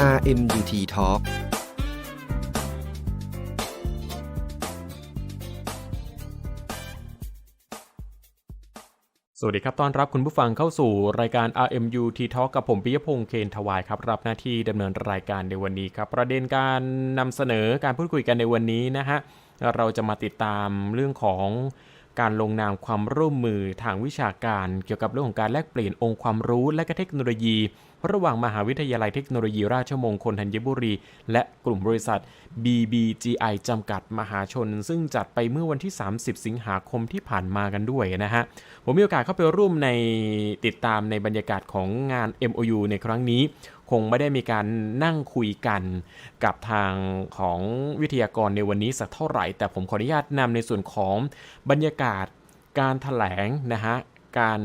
RMUT Talk สวัสดีครับ ต้อนรับคุณผู้ฟังเข้าสู่รายการ RMU T Talk กับผมปิยพงษ์เคนทวายครับ รับหน้าที่ดำเนินรายการในวันนี้ครับ ประเด็นการนำเสนอการพูดคุยกันในวันนี้นะฮะ เราจะมาติดตามเรื่องของ การลงนามความร่วมมือทางวิชาการ เกี่ยวกับเรื่องของการแลกเปลี่ยนองค์ความรู้และก็เทคโนโลยี ระหว่างมหาวิทยาลัยเทคโนโลยีราชมงคลธัญบุรี และกลุ่มบริษัท BBGI จำกัดมหาชน ซึ่งจัดไปเมื่อวันที่ 30 สิงหาคมที่ผ่านมากันด้วยนะฮะ ผมมีโอกาสเข้าไปร่วมในติดตามในบรรยากาศของงาน MOU ในครั้งนี้ คงไม่ได้มีการนั่งคุยกันกับทางของวิทยากรในวันนี้สักเท่าไหร่ แต่ผมขออนุญาตนำในส่วนของบรรยากาศการถแถลงนะฮะการ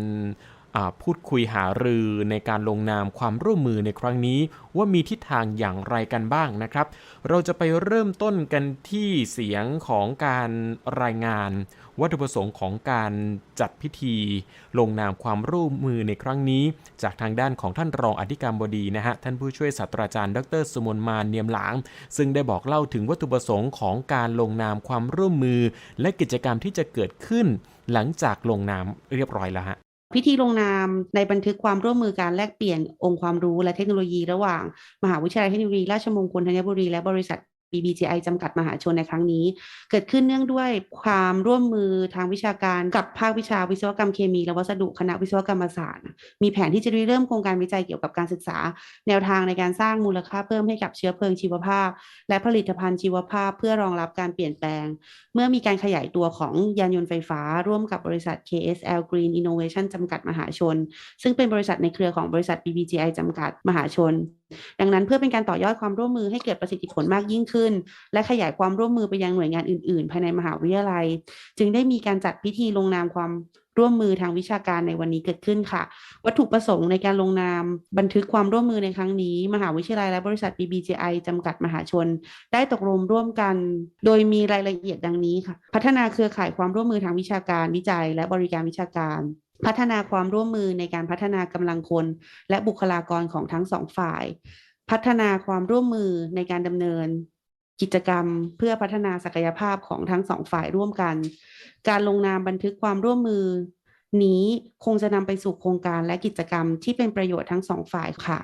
พูดคุยหารือในการลงนามความร่วมมือในครั้งนี้ ว่ามีทิศทางอย่างไรกันบ้างนะครับ เราจะไปเริ่มต้นกันที่เสียงของการรายงาน วัตถุประสงค์ของการจัดพิธี ลงนามความร่วมมือในครั้งนี้ จากทางด้านของท่านรองอธิการบดีนะฮะท่านผู้ช่วยศาสตราจารย์ ดรสมนมานเนียมหลาง ซึ่งได้บอกเล่าถึงวัตถุประสงค์ของการลงนามความร่วมมือ และกิจกรรมที่จะเกิดขึ้น หลังจากลงนามเรียบร้อยแล้วฮะ พิธีลงนามในบันทึกความร่วมมือการแลกเปลี่ยนองค์ความรู้และเทคโนโลยีระหว่าง มหาวิทยาลัยเทคโนโลยีราชมงคลธัญบุรีและบริษัท BBGI จำกัดมหาชนในครั้งนี้ เกิดขึ้นเนื่องด้วยความร่วมมือทางวิชาการกับภาควิชาวิศวกรรมเคมีและวัสดุคณะวิศวกรรมศาสตร์ มีแผนที่จะเริ่มโครงการวิจัยเกี่ยวกับการศึกษา แนวทางในการสร้างมูลค่าเพิ่มให้กับเชื้อเพลิงชีวภาพ และผลิตภัณฑ์ชีวภาพ เพื่อรองรับการเปลี่ยนแปลง เมื่อมีการขยายตัวของยานยนต์ไฟฟ้า ร่วมกับบริษัท KSL Green Innovation จำกัดมหาชน ซึ่งเป็นบริษัทในเครือของบริษัท BBGI จำกัดมหาชนดังนั้นเพื่อเป็นการต่อยอดความร่วมมือให้เกิดประสิทธิผลมากยิ่งขึ้น และขยายความร่วมมือไปยังหน่วยงานอื่น ๆ ภายในมหาวิทยาลัย จึงได้มีการจัดพิธีลงนามความร่วมมือทางวิชาการในวันนี้เกิดขึ้นค่ะ วัตถุประสงค์ในการลงนามบันทึกความร่วมมือในครั้งนี้ มหาวิทยาลัยและบริษัท BBGI จำกัดมหาชน ได้ตกลงร่วมกัน โดยมีรายละเอียดดังนี้ค่ะ พัฒนาเครือข่ายความร่วมมือทางวิชาการวิจัย และบริการวิชาการ พัฒนาความร่วมมือในการพัฒนากำลังคน และบุคลากรของทั้งสองฝ่าย พัฒนาความร่วมมือในการดำเนิน กิจกรรม เพื่อพัฒนาศักยภาพของทั้งสองฝ่ายร่วมกัน การลงนามบันทึกความร่วมมือ นี้คงจะนำไปสู่โครงการและกิจกรรมที่เป็นประโยชน์ทั้งสองฝ่ายค่ะ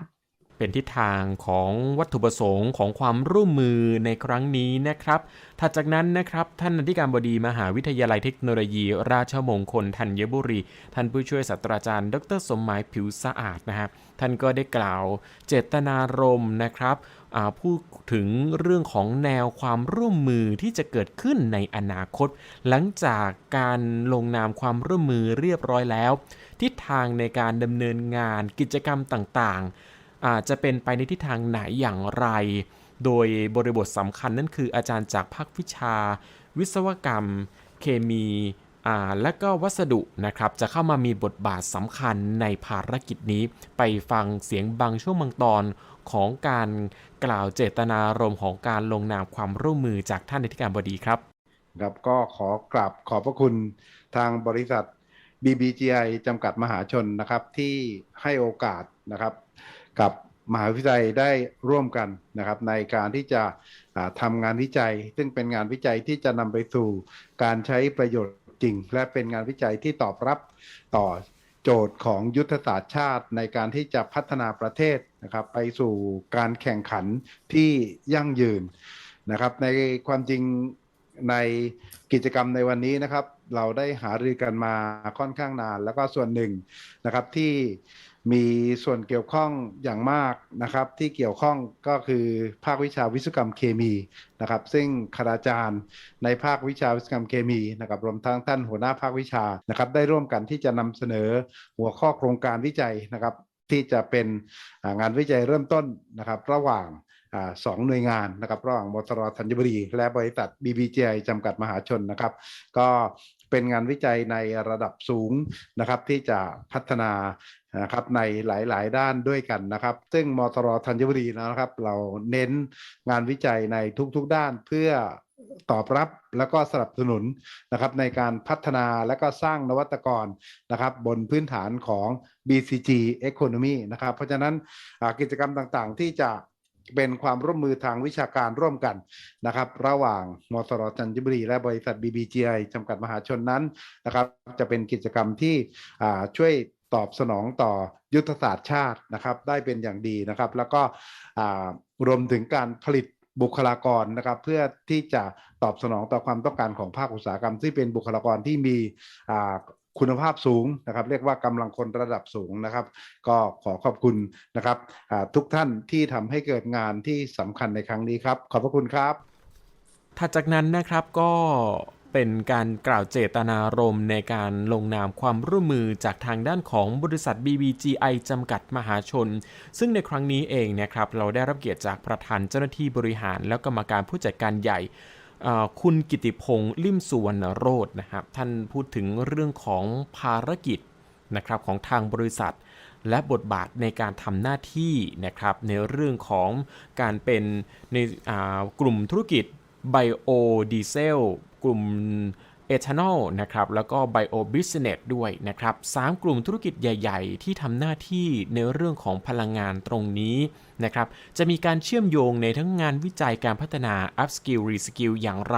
เป็นทิศทางของวัตถุประสงค์ของความร่วมมือในครั้งนี้นะครับ ถัดจากนั้นนะครับ ท่านอธิการบดีมหาวิทยาลัยเทคโนโลยี ราชมงคลธัญบุรี ท่านผู้ช่วยศาสตราจารย์ ดรสมหมายผิวสะอาดนะฮะท่านก็ได้กล่าวเจตนารมณ์นะครับอ่าพูดถึงเรื่องของแนวความร่วมมือที่จะเกิดขึ้นในอนาคต หลังจากการลงนามความร่วมมือเรียบร้อยแล้ว ทิศทางในการดำเนินงานกิจกรรมต่างๆ จจะเป็นไปในทิศทางไหนอย่างไร โดยบริบทสำคัญนั่นคืออาจารย์จากภาควิชา วิศวกรรม เคมีและก็วัสดุนะครับ จะเข้ามามีบทบาทสำคัญในภารกิจนี้ ไปฟังเสียงบางช่วงบางตอนของการกล่าวเจตนารมณ์ของการลงนามความร่วมมือจากท่านอธิการบดีครับครับก็ขอกราบขอบพระคุณทางบริษัท BBGI จำกัดมหาชนนะครับที่ให้โอกาสนะครับ กับมหาวิทยาลัยได้ร่วมกันนะครับในการที่จะอ่าทำงานวิจัย ซึ่งเป็นงานวิจัยที่จะนำไปสู่การใช้ประโยชน์จริง และเป็นงานวิจัยที่ตอบรับต่อโจทย์ของยุทธศาสตร์ชาติในการที่จะพัฒนาประเทศนะครับไปสู่การแข่งขันที่ยั่งยืนนะครับในความจริงในกิจกรรมในวันนี้นะครับ เราได้หารือกันมาค่อนข้างนาน แล้วก็ส่วนหนึ่งนะครับที่ มีส่วนเกี่ยวข้องอย่างมากนะครับ ที่เกี่ยวข้องก็คือภาควิชาวิศวกรรมเคมีนะครับ ซึ่งคณาจารย์ในภาควิชาวิศวกรรมเคมีนะครับรวมทั้งท่านหัวหน้าภาควิชานะครับ ได้ร่วมกันที่จะนำเสนอหัวข้อโครงการวิจัยนะครับ ที่จะเป็นงานวิจัยเริ่มต้นนะครับ ระหว่างสองหน่วยงานนะครับระหว่างมตรธัญบุรี และบริษัท BBGI จำกัดมหาชนนะครับ ก็ เป็นงานวิจัยในระดับสูงนะครับที่จะพัฒนานะครับในหลาย ๆ ด้านด้วยกันนะครับ ซึ่งมตรธัญบุรีนะครับ เราเน้นงานวิจัยในทุก ๆ ด้านเพื่อตอบรับแล้วก็สนับสนุนนะครับในการพัฒนาและก็สร้างนวัตกรนะครับบนพื้นฐานของ BCG Economy นะครับ เพราะฉะนั้นกิจกรรมต่างๆที่จะ เป็นความร่วมมือทางวิชาการร่วมกันนะครับ ระหว่างมสรจันทบุรี และบริษัท BBGI จำกัดมหาชนนั้นนะครับ จะเป็นกิจกรรมที่ช่วยตอบสนองต่อยุทธศาสตร์ชาตินะครับ ได้เป็นอย่างดีนะครับ แล้วก็รวมถึงการผลิตบุคลากรนะครับ เพื่อที่จะตอบสนองต่อความต้องการของภาคอุตสาหกรรม ที่เป็นบุคลากรที่มี คุณภาพสูงนะครับ เรียกว่ากำลังคนระดับสูงนะครับ ก็ขอขอบคุณนะครับทุกท่านที่ทำให้เกิดงานที่สำคัญในครั้งนี้ครับ ขอบพระคุณครับถัดจากนั้นนะครับก็เป็นการกล่าวเจตนารมณ์ในการลงนามความร่วมมือจากทางด้านของบริษัท BBGI จำกัดมหาชน ซึ่งในครั้งนี้เองนะครับเราได้รับเกียรติจากประธานเจ้าหน้าที่บริหาร แล้วกรรมการผู้จัดการใหญ่ คุณกิติพงศ์ลิมสุวรรณโรจน์นะครับท่านพูดถึงเรื่องของภารกิจนะครับของทางบริษัท และบทบาทในการทำหน้าที่นะครับในเรื่องของการเป็นในกลุ่มธุรกิจไบโอดีเซลกลุ่ม เอทานอลนะครับแล้วก็ไบโอบิสเนสด้วยนะครับสามกลุ่มธุรกิจใหญ่ ๆ ที่ทำหน้าที่ในเรื่องของพลังงานตรงนี้นะครับจะมีการเชื่อมโยงในทั้งงานวิจัยการพัฒนา up skill re skill อย่างไร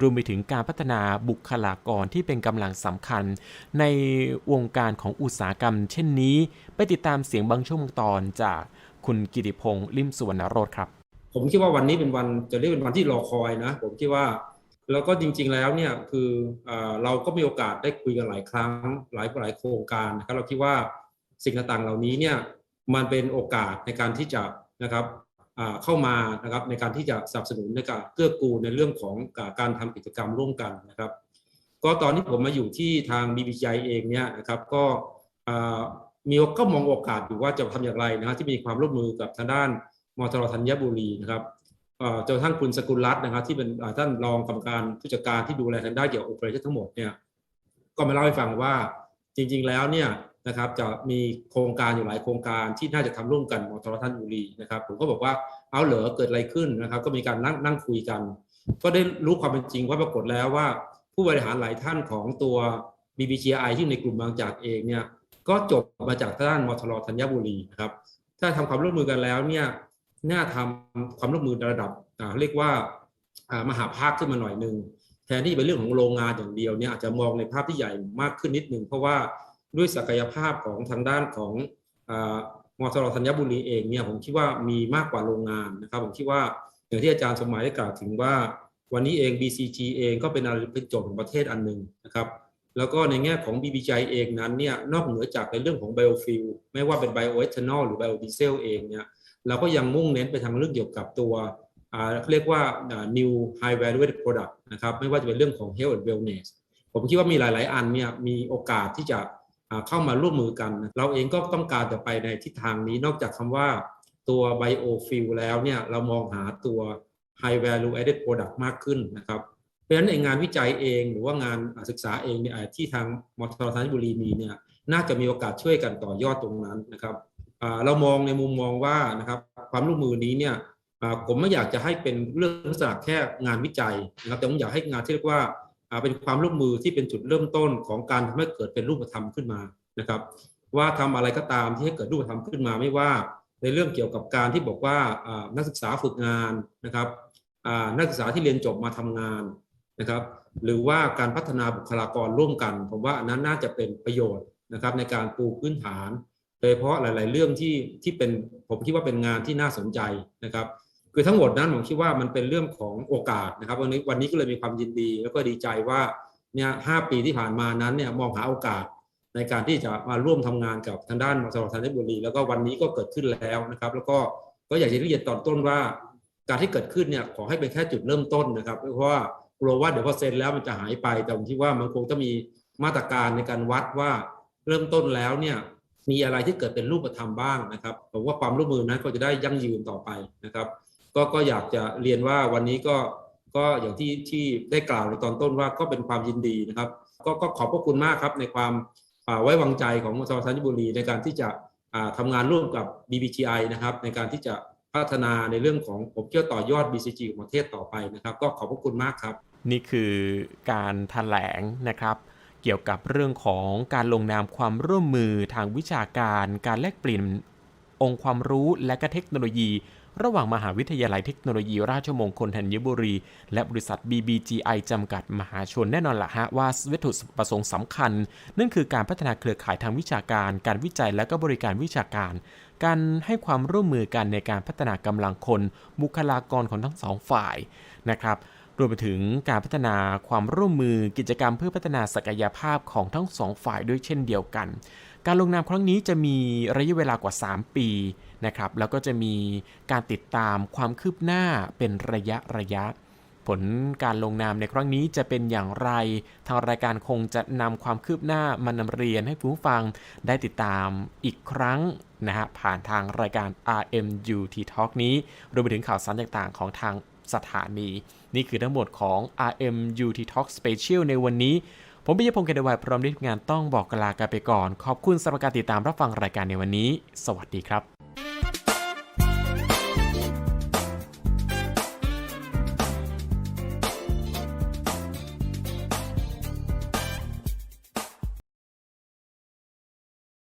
รวมไปถึงการพัฒนาบุคลากรที่เป็นกำลังสำคัญ ในวงการของอุตสาหกรรม เช่นนี้ ไปติดตามเสียงบางช่วงตอนจากคุณกิติพงศ์ลิมสุวรรณโรธครับ ผมคิดว่าวันนี้เป็นวันจะเรียกเป็นวันที่รอคอยนะ ผมคิดว่า แล้วก็จริงๆแล้วเนี่ยคือเอ่อเราก็มีโอกาสได้คุยกันหลายครั้งหลายหลายโครงการนะครับเราคิดว่าสิ่งต่างๆเหล่านี้เนี่ยมันเป็นโอกาสในการที่จะนะครับเข้ามานะครับในการที่จะสนับสนุนในการเกื้อกูลในเรื่องของการทำกิจกรรมร่วมกันนะครับ ก็ตอนที่ผมมาอยู่ที่ทาง BBGI เองเนี่ยนะครับก็มีก็มองโอกาสอยู่ว่าจะทำอย่างไรนะฮะที่มีความร่วมมือกับทางด้านมทรธัญบุรีนะครับ จนทั่งคุณสกุลรัตน์นะครับ ที่เป็นท่านรองกรรมการผู้จัดการที่ดูแลทางด้านเกี่ยวกับโอเปอเรชั่นทั้งหมดเนี่ยก็มาเล่าให้ฟังว่าจริง ๆ แล้วเนี่ยนะครับจะมีโครงการอยู่หลายโครงการที่น่าจะทำร่วมกันมทรธัญบุรีนะครับผมก็บอกว่าเอาเหรอเกิดอะไรขึ้นนะครับ ก็มีการนั่งนั่งคุยกัน ก็ได้รู้ความเป็นจริงว่าปรากฏแล้วว่า ผู้บริหารหลายท่านของตัว BBGI ที่ในกลุ่มบางจากเองเนี่ยก็จบมาจากด้านมทรธัญบุรีนะครับถ้าทำความร่วมมือกันแล้วเนี่ย น่าทำความร่วมมือในระดับเรียกว่ามหาภาคขึ้นมาหน่อยหนึ่งแทนที่เป็นเรื่องของโรงงานอย่างเดียวเนี่ยอาจจะมองในภาพที่ใหญ่มากขึ้นนิดหนึ่งเพราะว่าด้วยศักยภาพของทางด้านของอ่ามทรธัญบุรีเองเนี่ยผมคิดว่ามีมากกว่าโรงงานนะครับผมคิดว่าอย่างที่อาจารย์สมหมายได้กล่าวถึงว่า วันนี้เอง BCG เองก็เป็นอะไรเป็นโจทย์ของประเทศอันหนึ่งนะครับแล้วก็ในแง่ของ BBGI เองนั้นเนี่ยนอกเหนือจากในเรื่องของ biofuel ไม่ว่าเป็น bioethanol หรือ biodiesel เองเนี่ย เราก็ยังมุ่งเน้นไปทางเรื่องเกี่ยวกับตัวอ่าเรียกว่า new high value product นะครับไม่ว่าจะเป็นเรื่องของ health and wellness ผมคิดว่ามีหลาย ๆ อันเนี่ยมีโอกาสที่จะเข้ามาร่วมมือกัน เราเองก็ต้องการจะไปในทิศทางนี้นอกจากคำว่าตัว biofuel แล้วเนี่ยเรามองหาตัว high value added product มากขึ้นนะครับ เพราะฉะนั้นในงานวิจัยเองหรือว่างานศึกษาเองเนี่ยที่ทางมทรธัญบุรีมีเนี่ยน่าจะมีโอกาสช่วยกันต่อยอดตรงนั้นนะครับ เรามองในมุมมองว่านะครับความร่วมมือนี้เนี่ยผมไม่อยากจะให้เป็นเรื่องลักษณะแค่งานวิจัยนะครับแต่ผมอยากให้งานที่เรียกว่าเป็นความร่วมมือที่เป็นจุดเริ่มต้นของการทำให้เกิดเป็นรูปธรรมขึ้นมานะครับ ว่าทำอะไรก็ตามที่ให้เกิดรูปธรรมขึ้นมาไม่ว่า ในเรื่องเกี่ยวกับการที่บอกว่านักศึกษาฝึกงานนะครับนักศึกษาที่เรียนจบมาทำงานนะครับ หรือว่าการพัฒนาบุคลากรร่วมกัน ผมว่าอันนั้นน่าจะเป็นประโยชน์นะครับในการปูพื้นฐาน โดยเฉพาะหลาย ๆ เรื่องที่ที่เป็นผมคิดว่าเป็นงานที่น่าสนใจนะครับ คือทั้งหมดนั้นผมคิดว่ามันเป็นเรื่องของโอกาสนะครับ วันนี้วันนี้ก็เลยมีความยินดี แล้วก็ดีใจว่าเนี่ยห้าปีที่ผ่านมานั้นเนี่ยมองหาโอกาสในการที่จะมาร่วมทำงานกับทางด้านมสวทธัญบุรี แล้วก็วันนี้ก็เกิดขึ้นแล้วนะครับ แล้วก็ก็อยากจะเรียนตอนต้นว่า การที่เกิดขึ้นเนี่ยขอให้เป็นแค่จุดเริ่มต้นนะครับ เพราะว่ากลัวว่าเดี๋ยวพอเซ็นแล้วมันจะหายไปแต่ผมคิดว่ามันคงจะมีมาตรการในการวัดว่าเริ่มต้นแล้วเนี่ย มีอะไรที่เกิดเป็นรูปธรรมบ้างนะครับผมว่าความร่วมมือนั้นก็จะได้ยั่งยืนต่อไปนะครับ ก็ก็อยากจะเรียนว่าวันนี้ก็ก็อย่างที่ที่ได้กล่าวในตอนต้นว่าก็เป็นความยินดีนะครับ ก็ก็ขอบพระคุณมากครับในความาไว้วางใจของมสวทธัญบุรีในการที่จะอ่าทำงานร่วมกับ BBGI นะครับในการที่จะพัฒนาในเรื่องของผมเชื่อต่อยอด BCG ของประเทศต่อไปนะครับ ก็ขอบพระคุณมากครับ นี่คือการถแถลงนะครับ เกี่ยวกับเรื่องของการลงนามความร่วมมือทางวิชาการ การแลกเปลี่ยนองค์ความรู้และก็เทคโนโลยี ระหว่างมหาวิทยาลัยเทคโนโลยีราชมงคลธัญบุรี และบริษัท BBGI จำกัดมหาชนแน่นอนละฮะว่าวัตถุประสงค์สำคัญ นั่นคือการพัฒนาเครือข่ายทางวิชาการ การวิจัยและก็บริการวิชาการ การให้ความร่วมมือกันในการพัฒนากำลังคน บุคลากรของทั้งสองฝ่ายนะครับ วมไปถึงการพัฒนาความร่วมมือกิจกรรมเพื่อพัฒนาศักยภาพของทั้งสองฝ่ายด้วยเช่นเดียวกัน การลงนามครั้งนี้จะมีระยะเวลากว่า 3 ปีนะครับ แล้วก็จะมีการติดตามความคืบหน้าเป็นระยะระยะ ผลการลงนามในครั้งนี้จะเป็นอย่างไร ทางรายการคงจะนำความคืบหน้ามานำเรียนให้ผู้ฟังได้ติดตามอีกครั้งนะฮะผ่านทางรายการ RMUT Talk นี้รวมไปถึงข่าวสารต่างๆ ของทาง สถานี นี่คือทั้งหมดของ RMUT Talk Special ในวันนี้ ผมปิยพงศ์เกดวัยพร้อมด้วยทีมงานต้องบอกกลากันไปก่อน ขอบคุณสำหรับการติดตามรับฟังรายการในวันนี้ สวัสดีครับ